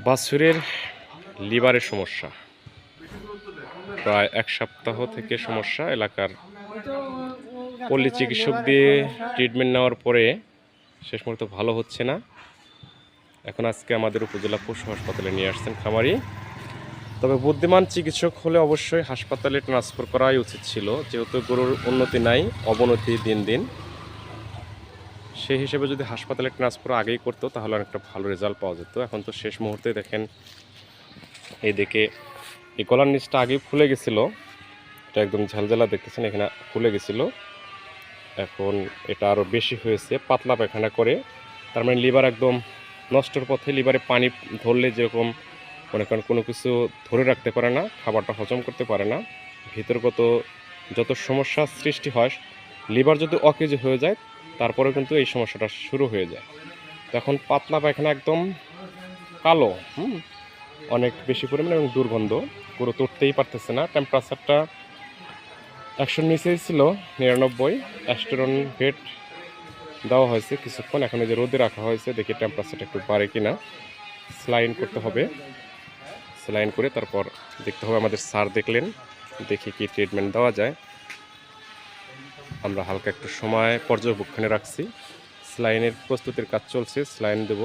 বাছুরের লিভারের সমস্যা। প্রায় এক সপ্তাহ থেকে সমস্যা। এলাকার পল্লী চিকিৎসক দিয়ে ট্রিটমেন্ট নেওয়ার পরে শেষ মুহূর্তে ভালো হচ্ছে না। এখন আজকে আমাদের উপজেলা পশু হাসপাতালে নিয়ে আসছেন খামারি। তবে বুদ্ধিমান চিকিৎসক হলে অবশ্যই হাসপাতালে ট্রান্সফার করাই উচিত ছিল। যেহেতু গরুর উন্নতি নাই, অবনতি দিন দিন। সেই হিসেবে যদি হাসপাতালে ট্রান্সফার আগেই করতো, তাহলে অনেকটা ভালো রেজাল্ট পাওয়া যেত। এখন তো শেষ মুহূর্তে দেখেন এইদিকে এই গলার নিচটা আগেই ফুলে গেছিল। এটা একদম ঝালঝালা দেখতেছেন, এখানে ফুলে গেছিল। এখন এটা আরও বেশি হয়েছে, পাতলা পায়খানা করে। তার মানে লিভার একদম নষ্টর পথে, লিভারে পানি ধরলে যেরকম মনে করেন কোনো কিছু ধরে রাখতে পারে না, খাবারটা হজম করতে পারে না। ভিতরগত যত সমস্যা সৃষ্টি হয়, লিভার যদি অকেজ হয়ে যায় তারপরে কিন্তু এই সমস্যাটা শুরু হয়ে যায়। তখন পাতলা পায়খানা একদম কালো, হুম? অনেক বেশি পরিমাণে এবং দুর্গন্ধ পুরো তুটতেই পারতেছে না। টেম্পারেচারটা একশোর নিচেই ছিল, নিরানব্বই। অ্যাস্টেরন ভেট দেওয়া হয়েছে কিছুক্ষণ। এখন এই যে রোদে রাখা হয়েছে, দেখি টেম্পারেচারটা একটু বাড়ে কিনা। স্লাইন করতে হবে। স্লাইন করে তারপর দেখতে হবে, আমাদের স্যার দেখলেন, দেখি কি ট্রিটমেন্ট দেওয়া যায়। আমরা হালকা একটু সময় পর্যবেক্ষণে রাখছি। স্লাইনের প্রস্তুতির কাজ চলছে, স্লাইন দেব।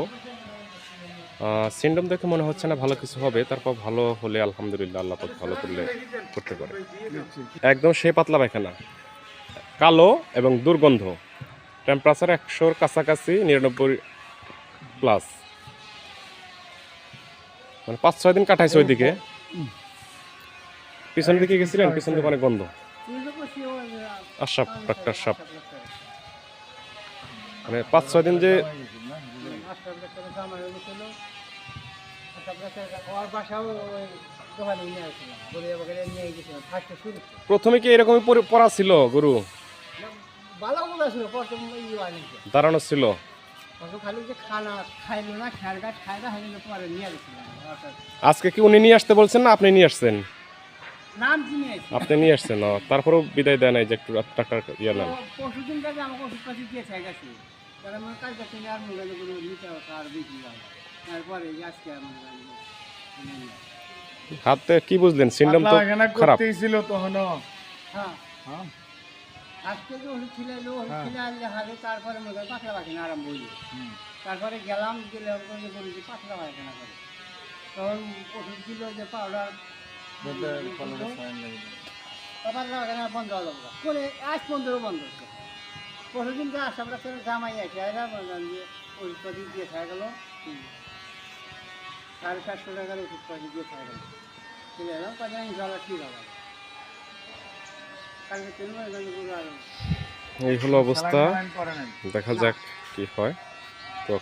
সিন্ডম দেখে মনে হচ্ছে না ভালো কিছু হবে, তারপর ভালো হলে আলহামদুলিল্লাহ আল্লাহ ভালো করলে করতে পারে। একদম সে পাতলা পায়খানা। কালো এবং দুর্গন্ধ। টেম্পারেচার একশোর কাছাকাছি, নিরানব্বই প্লাস। মানে পাঁচ ছয় দিন কাটাইছে ওইদিকে। পিছনের দিকে গেছিলেন, পিছন দিকে অনেক গন্ধ। আশাপ ডাক্তার মানে পাঁচ, ছয় দিন যে প্রথমে কি এরকমই পড়া ছিল গরু? দাঁড়ানো ছিল। আজকে কি উনি নিয়ে আসতে বলছেন না আপনি নিয়ে আসছেন? আপনি নিয়ে আসছেন তারপরেও বিদায় দেয় নাই যে একটু টাকার ইয়ে নেন। পরশু কাজে আমাকে ওষুধ পাতি দিয়ে গেছে। তাহলে আমার কাজ করতে আর মনে হয় কোনো নিতে আর বেশি তারপরে আজকে আর হাতে কি বুঝলেন? সিন্ডম তো খারাপ। ছিল তখনও। হ্যাঁ। হ্যাঁ। আজকে যে ওষুধ ছিল ওষুধ হ্যাঁ। তারপরে মনে হয় পাতলা পায়খানা আরম্ভ হইল। তারপরে গেলাম গেলে পাতলা পায়খানা করে। তখন ওষুধ ছিল যে পাউডার বন্ধ করে আজ পনেরো বন্ধ হচ্ছে। পরশুদিন যে আসাম রাস্তার জামাই আছে এরা বললাম ওষুধ পাতি দিয়ে খাওয়া গেল। সাড়ে চারশো টাকার ওষুধ পাতি দিয়ে খাওয়া গেল। কিনে এলাম কাজে ইনশাল্লাহ ঠিক হবে। কালকে এই হলো অবস্থা। দেখা যাক কি হয়। তো